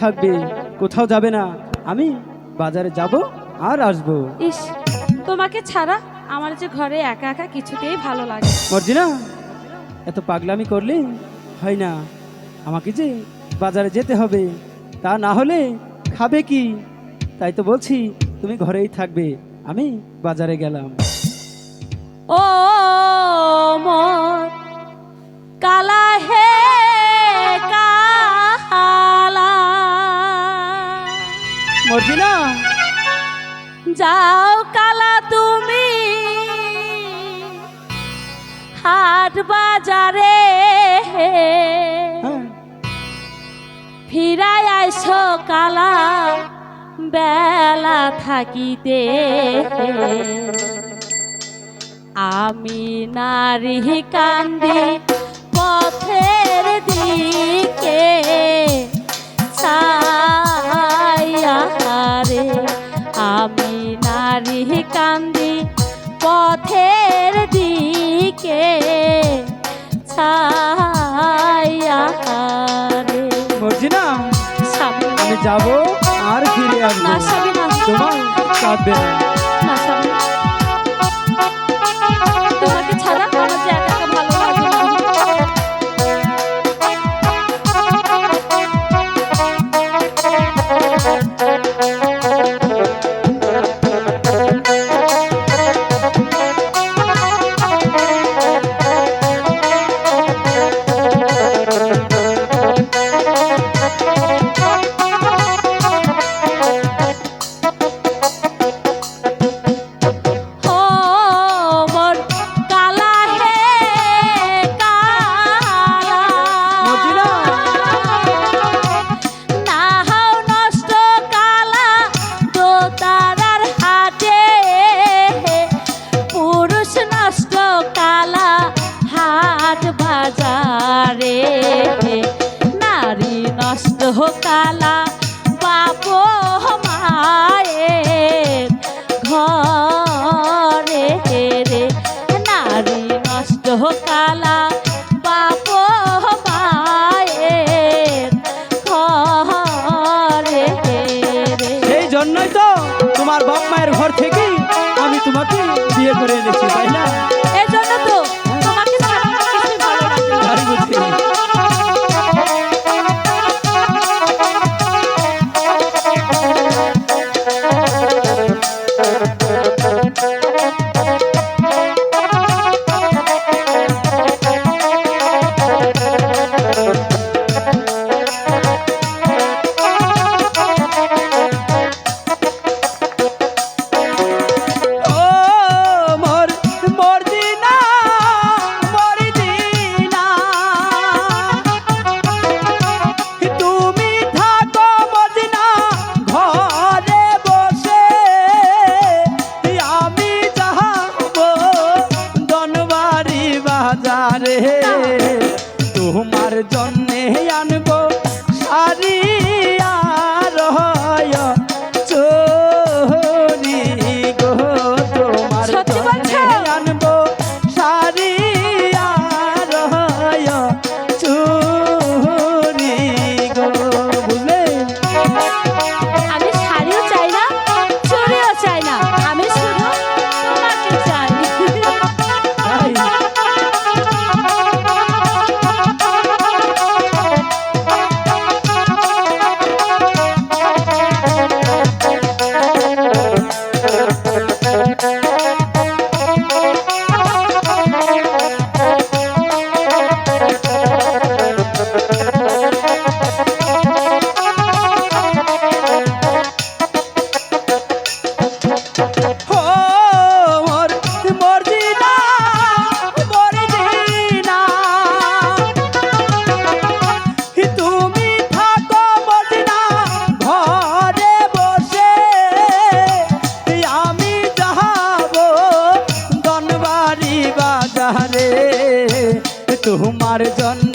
থাকবে কোথাও যাবে না। আমি বাজারে যাব আর আসব। ইস তোমাকে ছাড়া আমার যে ঘরে একা একা কিছুতেই ভালো লাগে। মর্জিনা এত পাগলামি করলে হয় না। আমাকে যে বাজারে যেতে হবে তা না হলে খাবে কি? তাই তো বলছি তুমি ঘরেই থাকবে। আমি বাজারে গেলাম। ও কালা মর্জিনা? যাও কালা তুমি হাট বাজারে। হ্যাঁ। ফিরাই আইসো কালা বেলা থাকিতে। আমি নারী কান্দি পথের দিকে। ছায়ারে আমি নারী কান্দি পথের দিকে মর্জিনা আমি যাব আর ফিরে আসব তোমার কাঁদবে না। কালা বাপ মায়ের ঘরে রে। নারী নষ্ট কালা বাপ মায়ের ঘরে সেই জন্যই তো তোমার বাপ মায়ের ঘর থেকে আমি তোমাকে বিয়ে করে এনেছি, তাই না? বাজারে তোমার জন্যে আনব তোমার জন্যে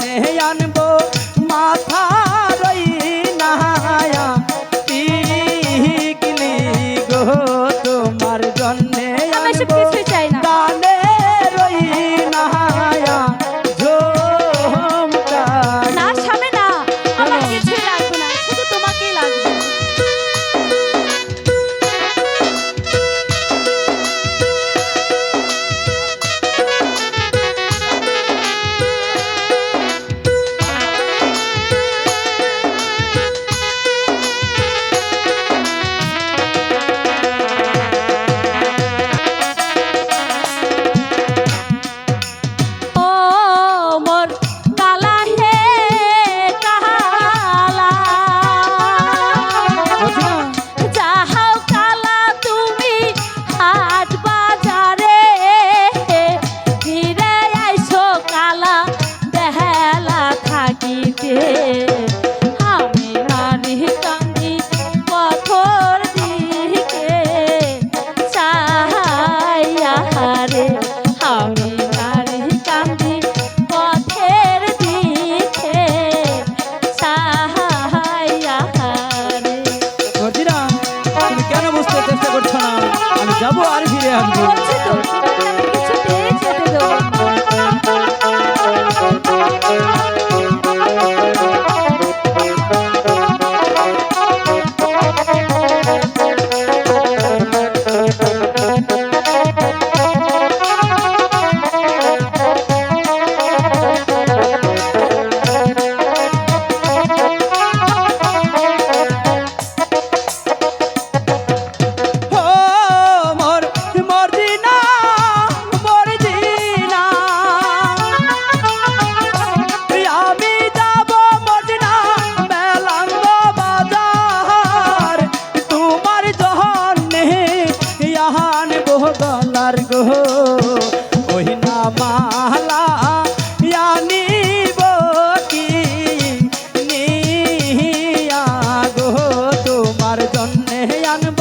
যাব আর ফিরে আসব। জন্যে আনব